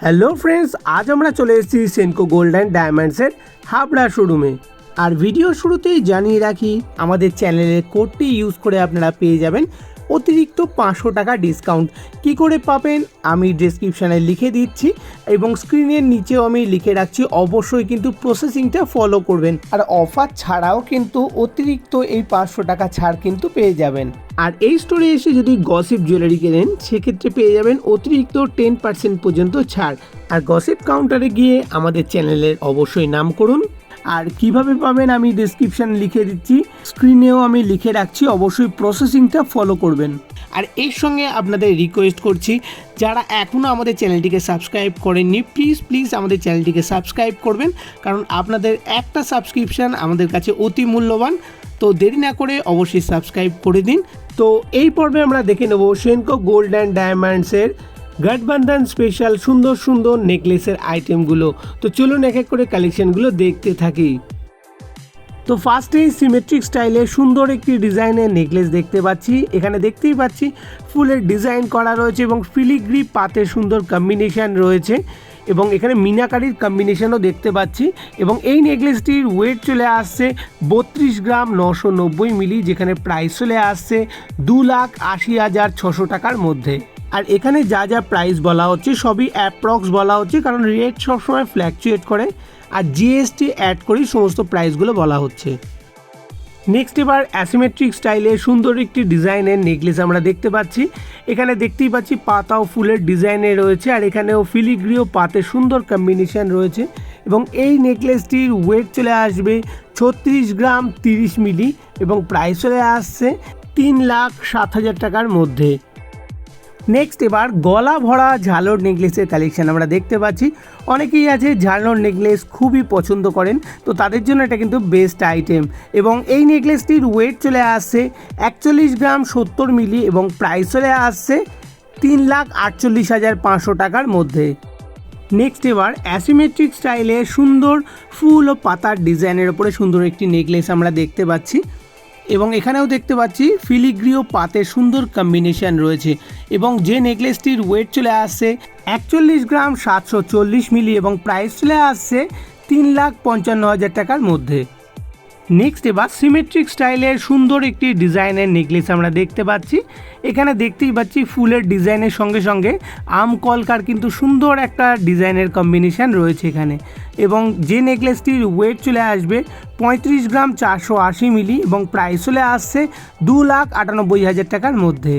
Hello friends আজ আমরা চলে এসেছি সেনকো গোল্ড অ্যান্ড ডায়মন্ডসের হাবড়া শোরুমে আর ভিডিও শুরুতেই জানিয়ে রাখি, আমাদের চ্যানেলের কোডটি ইউজ করে আপনারা পেয়ে যাবেন অতিরিক্ত পাঁচশো টাকা ডিসকাউন্ট কি করে পাবেন? আমি ডেসক্রিপশানে লিখে দিচ্ছি এবং স্ক্রিনের নিচেও আমি লিখে রাখছি, অবশ্যই কিন্তু প্রসেসিংটা ফলো করবেন। আর অফার ছাড়াও কিন্তু অতিরিক্ত এই পাঁচশো টাকা ছাড় কিন্তু পেয়ে যাবেন। আর এই স্টোরে এসে যদি গসিপ জুয়েলারি কেনেন, সেক্ষেত্রে পেয়ে যাবেন অতিরিক্ত টেন পার্সেন্ট পর্যন্ত ছাড়। আর গসিপ কাউন্টারে গিয়ে আমাদের চ্যানেলের অবশ্যই নাম করুন আর কীভাবে পাবেন আমি ডিসক্রিপশান লিখে দিচ্ছি। স্ক্রিনেও আমি লিখে রাখছি, অবশ্যই প্রসেসিংটা ফলো করবেন। আর এর সঙ্গে আপনাদের রিকোয়েস্ট করছি, যারা এখনও আমাদের চ্যানেলটিকে সাবস্ক্রাইব করেননি প্লিজ প্লিজ আমাদের চ্যানেলটিকে সাবস্ক্রাইব করবেন। কারণ আপনাদের একটা সাবস্ক্রিপশান আমাদের কাছে অতি মূল্যবান। তো দেরি না করে অবশ্যই সাবস্ক্রাইব করে দিন। তো এই পর্বে আমরা দেখে নেব সেনকো গোল্ড অ্যান্ড ডায়মন্ডসের গঠবন্ধন স্পেশাল সুন্দর সুন্দর নেকলেসের আইটেমগুলো তো চলুন এক এক করে কালেকশনগুলো দেখতে থাকি। তো ফার্স্টেই সিমেট্রিক স্টাইলে সুন্দর একটি ডিজাইনের নেকলেস দেখতে পাচ্ছি। এখানে দেখতেই পাচ্ছি ফুলের ডিজাইন করা রয়েছে এবং ফিলিগ্রি পাতের সুন্দর কম্বিনেশন রয়েছে এবং এখানে মিনাকারির কম্বিনেশনও দেখতে পাচ্ছি এবং এই নেকলেসটির ওয়েট চলে আসছে বত্রিশ গ্রাম নশো নব্বই মিলি যেখানে প্রাইস চলে আসছে দু লাখ আশি হাজার ছশো টাকার মধ্যে। আর এখানে যা যা প্রাইস বলা হচ্ছে সবই অ্যাপ্রক্স বলা হচ্ছে, কারণ রেট সবসময় ফ্ল্যাকচুয়েট করে আর জিএসটি অ্যাড করেই সমস্ত প্রাইসগুলো বলা হচ্ছে। নেক্সট এবার অ্যাসিমেট্রিক স্টাইলে সুন্দর একটি ডিজাইনের নেকলেস আমরা দেখতে পাচ্ছি। এখানে দেখতেই পাচ্ছি পাতা ও ফুলের ডিজাইনে রয়েছে আর এখানেও ফিলিগ্রিও পাতে সুন্দর কম্বিনেশন রয়েছে এবং এই নেকলেসটির ওয়েট চলে আসবে ছত্রিশ গ্রাম তিরিশ মিলি এবং প্রাইস চলে আসছে তিন লাখ সাত হাজার টাকার মধ্যে। নেক্সট এবার গলা ভরা ঝালর নেকলেসের কালেকশান আমরা দেখতে পাচ্ছি। অনেকেই আছে ঝালর নেকলেস খুবই পছন্দ করেন, তো তাদের জন্য এটা কিন্তু বেস্ট আইটেম এবং এই নেকলেসটির ওয়েট চলে আসছে একচল্লিশ গ্রাম সত্তর মিলি এবং প্রাইস চলে আসছে তিন লাখ আটচল্লিশ হাজার পাঁচশো টাকার মধ্যে। নেক্সট এবার অ্যাসিমেট্রিক স্টাইলে সুন্দর ফুল ও পাতার ডিজাইনের ওপরে সুন্দর একটি নেকলেস আমরা দেখতে পাচ্ছি। এবং এখানেও দেখতে পাচ্ছি ফিলিগ্রিও পাতে সুন্দর কম্বিনেশন রয়েছে এবং যে নেকলেসটির ওয়েট চলে আসছে একচল্লিশ গ্রাম সাতশো চল্লিশ মিলি এবং প্রাইস চলে আসছে তিন লাখ পঞ্চান্ন হাজার টাকার মধ্যে। নেক্সট এবার সিমেট্রিক স্টাইলের সুন্দর একটি ডিজাইনের নেকলেস আমরা দেখতে পাচ্ছি। এখানে দেখতেই পাচ্ছি ফুলের ডিজাইনের সঙ্গে সঙ্গে আম, কলকার কিন্তু সুন্দর একটা ডিজাইনের কম্বিনেশান রয়েছে এখানে। এবং যে নেকলেসটির ওয়েট চলে আসবে পঁয়ত্রিশ গ্রাম চারশো আশি মিলি এবং প্রাইস চলে আসছে দু লাখ আটানব্বই হাজার টাকার মধ্যে।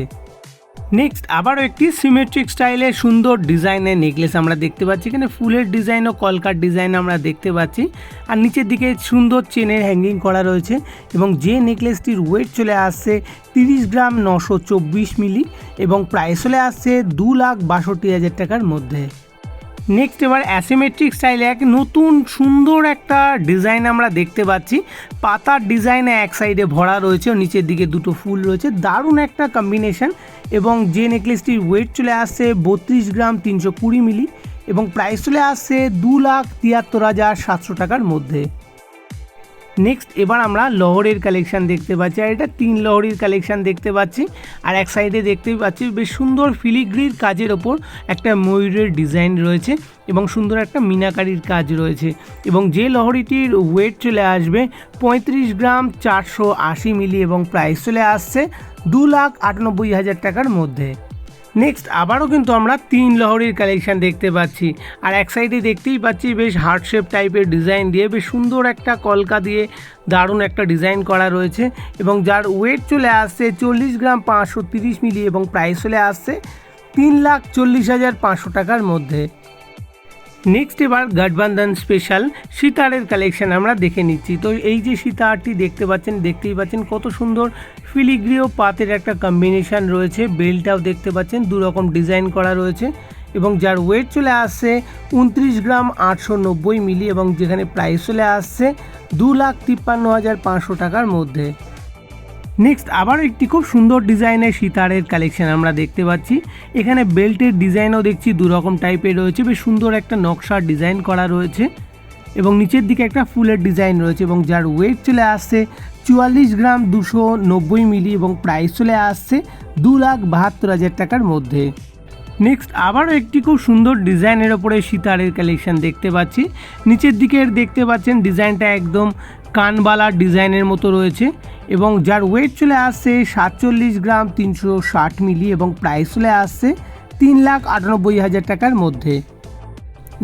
নেক্সট আবারও একটি সিমেট্রিক স্টাইলের সুন্দর ডিজাইনের নেকলেস আমরা দেখতে পাচ্ছি। এখানে ফুলের ডিজাইন ও কলকার ডিজাইন আমরা দেখতে পাচ্ছি। আর নিচের দিকে সুন্দর চেনের হ্যাঙ্গিং করা রয়েছে এবং যে নেকলেসটির ওয়েট চলে আসছে তিরিশ গ্রাম নশো চব্বিশ মিলি এবং প্রাইস চলে আসছে দু লাখ বাষট্টি হাজার টাকার মধ্যে। নেক্সট এবার অ্যাসিমেট্রিক স্টাইলে এক নতুন সুন্দর একটা ডিজাইন আমরা দেখতে পাচ্ছি। পাতার ডিজাইনে এক সাইডে ভরা রয়েছে নিচের দিকে দুটো ফুল রয়েছে। দারুণ একটা কম্বিনেশন এবং যে নেকলেসটির ওয়েট চলে আসছে বত্রিশ গ্রাম তিনশো কুড়ি মিলি এবং প্রাইস চলে আসছে দু লাখ তিয়াত্তর হাজার সাতশো টাকার মধ্যে। নেক্সট এবার আমরা লহরের কালেকশান দেখতে পাচ্ছি, আর এটা তিন লহরির কালেকশান দেখতে পাচ্ছি, আর এক সাইডে দেখতেই পাচ্ছি বেশ সুন্দর ফিলিগ্রির কাজের ওপর একটা ময়ূরের ডিজাইন রয়েছে এবং সুন্দর একটা মিনাকারির কাজ রয়েছে এবং যে লহরিটির ওয়েট চলে আসবে পঁয়ত্রিশ গ্রাম চারশো আশি মিলি এবং প্রাইস চলে আসছে দু লাখ আটানব্বই হাজার টাকার মধ্যে। নেক্সট আবারও কিন্তু আমরা তিন লহরির কালেকশন দেখতে পাচ্ছি। আর এক সাইডে দেখতেই পাচ্ছি বেশ হার্ট শেপ টাইপের ডিজাইন দিয়ে, বেশ সুন্দর একটা কলকা দিয়ে দারুণ একটা ডিজাইন করা রয়েছে। এবং যার ওয়েট চলে আসছে চল্লিশ গ্রাম পাঁচশো তিরিশ মিলি এবং প্রাইস চলে আসছে তিন লাখ চল্লিশ হাজার পাঁচশো টাকার মধ্যে। নেক্সট এবার গঠবন্ধন স্পেশাল সীতারের কালেকশন আমরা দেখে নিচ্ছি। তো এই যে সীতারটি দেখতে পাচ্ছেন, দেখতেই পাচ্ছেন কত সুন্দর ফিলিগ্রিও পাতের একটা কম্বিনেশন রয়েছে। বেলটাও দেখতে পাচ্ছেন, দু রকম ডিজাইন করা রয়েছে এবং যার ওয়েট চলে আসছে উনত্রিশ গ্রাম আটশো নব্বই মিলি এবং যেখানে প্রাইস চলে আসছে দু লাখ তিপ্পান্ন হাজার পাঁচশো টাকার মধ্যে। নেক্সট আবার একটি খুব সুন্দর ডিজাইনের সিতারের কালেকশন আমরা দেখতে পাচ্ছি। এখানে বেল্টের ডিজাইনও দেখছি দু রকম টাইপের রয়েছে, বেশ সুন্দর একটা নকশার ডিজাইন করা রয়েছে। এবং নিচের দিকে একটা ফুলের ডিজাইন রয়েছে এবং যার ওয়েট চলে আসছে চুয়াল্লিশ গ্রাম দুশো নব্বই মিলি এবং প্রাইস চলে আসছে দু লাখ বাহাত্তর হাজার টাকার মধ্যে। নেক্সট আবারও একটি খুব সুন্দর ডিজাইনের ওপরে সিতারের কালেকশন দেখতে পাচ্ছি। নিচের দিকের দেখতে পাচ্ছেন ডিজাইনটা একদম কানবালা ডিজাইনের মতো রয়েছে এবং যার ওয়েট চলে আসছে সাতচল্লিশ গ্রাম তিনশো ষাট মিলি এবং প্রাইস চলে আসছে তিন লাখ আটানব্বই হাজার টাকার মধ্যে।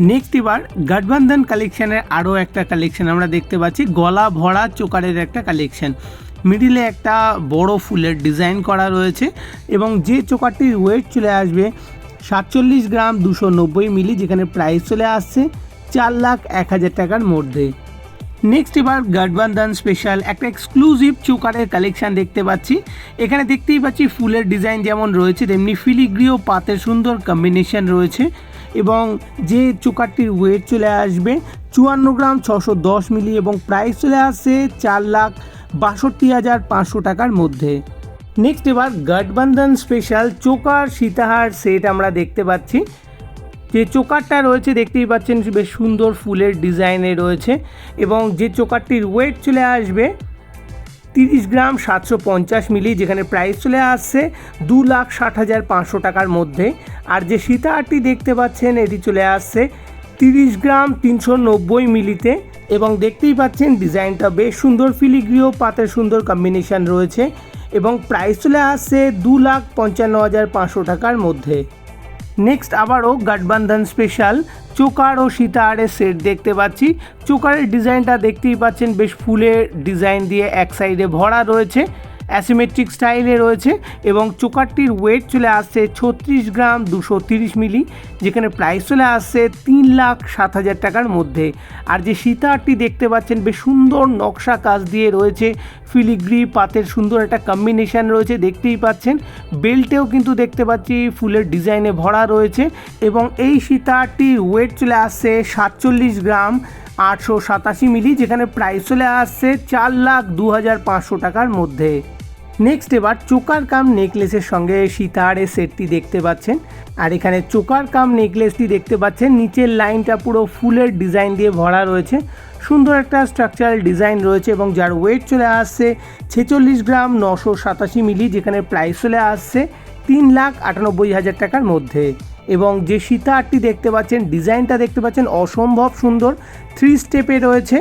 নেক্সট এবার গঠবন্ধন কালেকশানের আরও একটা কালেকশন আমরা দেখতে পাচ্ছি, গলা ভরা চোকারের একটা কালেকশন মিডিলে একটা বড় ফুলের ডিজাইন করা রয়েছে এবং যে চোকারটির ওয়েট চলে আসবে সাতচল্লিশ গ্রাম দুশো নব্বই মিলি, যেখানে প্রাইস চলে আসছে চার লাখ এক হাজার টাকার মধ্যে। নেক্সট এবার গঠবন্ধন স্পেশাল একটা এক্সক্লুসিভ চোকারের কালেকশন দেখতে পাচ্ছি। এখানে দেখতেই পাচ্ছি ফুলের ডিজাইন যেমন রয়েছে, তেমনি ফিলিগ্রিও পাতের সুন্দর কম্বিনেশন রয়েছে এবং যে চোকারটির ওয়েট চলে আসবে চুয়ান্ন গ্রাম ছশো দশ মিলি এবং প্রাইস চলে আসছে চার লাখ বাষট্টি হাজার পাঁচশো টাকার মধ্যে। নেক্সট এবার গঠবন্ধন স্পেশাল চোকার সীতাহার সেট আমরা দেখতে পাচ্ছি। যে চোকারটা রয়েছে দেখতেই পাচ্ছেন, বেশ সুন্দর ফুলের ডিজাইনে রয়েছে এবং যে চোকারটির ওয়েট চলে আসবে তিরিশ গ্রাম সাতশো পঞ্চাশ মিলি, যেখানে প্রাইস চলে আসছে দু লাখ ষাট হাজার পাঁচশো টাকার মধ্যে। আর যে সীতাহারটি দেখতে পাচ্ছেন, এটি চলে আসছে তিরিশ গ্রাম তিনশো নব্বই মিলিতে এবং দেখতেই পাচ্ছেন ডিজাইনটা বেশ সুন্দর ফিলিগ্রিও, পাতের সুন্দর কম্বিনেশন রয়েছে এবং প্রাইস চলে আসছে দু লাখ পঞ্চান্ন হাজার পাঁচশো টাকার মধ্যে। নেক্সট আবারও গঠবন্ধন স্পেশাল চোকার ও সীতাহারের সেট দেখতে পাচ্ছি। চোকারের ডিজাইনটা দেখতেই পাচ্ছেন, বেশ ফুলের ডিজাইন দিয়ে এক সাইডে ভরা রয়েছে। অ্যাসিমেট্রিক স্টাইলে রয়েছে এবং চোকারটির ওয়েট চলে আসছে ছত্রিশ গ্রাম দুশো তিরিশ মিলি, যেখানে প্রাইস চলে আসছে তিন লাখ সাত হাজার টাকার মধ্যে। আর যে সীতাহারটি দেখতে পাচ্ছেন, বেশ সুন্দর নকশা কাজ দিয়ে রয়েছে ফিলিগ্রি পাতের সুন্দর একটা কম্বিনেশান রয়েছে, দেখতেই পাচ্ছেন। বেল্টেও কিন্তু দেখতে পাচ্ছি, ফুলের ডিজাইনে ভরা রয়েছে এবং এই সীতাহারটির ওয়েট চলে আসছে সাতচল্লিশ গ্রাম আটশো সাতাশি মিলি, যেখানে প্রাইস চলে আসছে চার লাখ দু হাজার পাঁচশো টাকার মধ্যে। নেক্সট এবার চোকার কাম নেকলেসের সঙ্গে সীতাহারের সেটটি দেখতে পাচ্ছেন। আর এখানে চোকার কাম নেকলেসটি দেখতে পাচ্ছেন। নিচের লাইনটা পুরো ফুলের ডিজাইন দিয়ে ভরা রয়েছে। সুন্দর একটা স্ট্রাকচারাল ডিজাইন রয়েছে এবং যার ওয়েট চলে আসছে ছেচল্লিশ গ্রাম নশো সাতাশি মিলি যেখানে প্রাইস চলে আসছে তিন লাখ আটানব্বই হাজার টাকার মধ্যে। এবং যে সীতাহারটি দেখতে পাচ্ছেন ডিজাইনটা দেখতে পাচ্ছেন, অসম্ভব সুন্দর। থ্রি স্টেপে রয়েছে।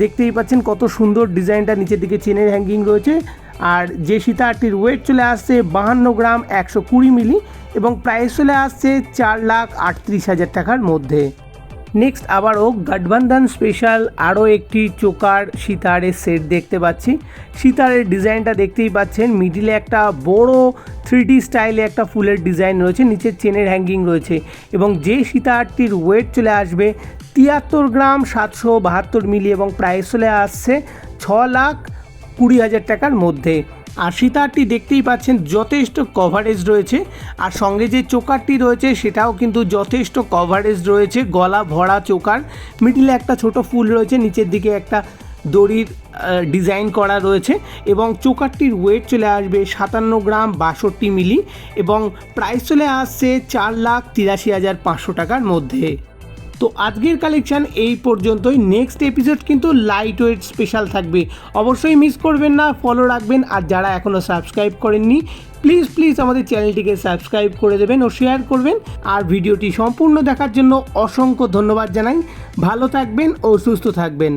দেখতেই পাচ্ছেন কত সুন্দর ডিজাইনটা নিচের দিকে চেনের হ্যাঙ্গিং রয়েছে। আর যে সীতাহারটির ওয়েট চলে আসছে বাহান্ন গ্রাম একশো কুড়ি মিলি এবং প্রাইস চলে আসছে চার লাখ আটত্রিশ হাজার টাকার মধ্যে। নেক্সট আবারও গঠবন্ধন স্পেশাল আরও একটি চোকার সিতারের সেট দেখতে পাচ্ছি। সিতারের ডিজাইনটা দেখতেই পাচ্ছেন মিডিলে একটা বড় থ্রি স্টাইলে একটা ফুলের ডিজাইন রয়েছে নিচের চেনের হ্যাঙ্গিং রয়েছে এবং যে সীতাহারটির ওয়েট চলে আসবে তিয়াত্তর গ্রাম সাতশো বাহাত্তর মিলি এবং প্রাইস চলে আসছে ছ লাখ কুড়ি হাজার টাকার মধ্যে। আর সীতাহারটি দেখতেই পাচ্ছেন, যথেষ্ট কভারেজ রয়েছে। আর সঙ্গে যে চোকারটি রয়েছে, সেটাও কিন্তু যথেষ্ট কভারেজ রয়েছে। গলা ভরা চোকার মিডিলে একটা ছোট ফুল রয়েছে, নিচের দিকে একটা দড়ির ডিজাইন করা রয়েছে। এবং চোকারটির ওয়েট চলে আসবে সাতান্ন গ্রাম বাষট্টি মিলি এবং প্রাইস চলে আসছে চার লাখ তিরাশি হাজার পাঁচশো টাকার মধ্যে। তো আজকের কালেকশান এই পর্যন্তই। নেক্সট এপিসোড কিন্তু লাইট ওয়েট স্পেশাল থাকবে। অবশ্যই মিস করবেন না ফলো রাখবেন। আর যারা এখনও সাবস্ক্রাইব করেননি প্লিজ প্লিজ আমাদের চ্যানেলটিকে সাবস্ক্রাইব করে দেবেন ও শেয়ার করবেন। আর ভিডিওটি সম্পূর্ণ দেখার জন্য অসংখ্য ধন্যবাদ জানাই। ভালো থাকবেন ও সুস্থ থাকবেন।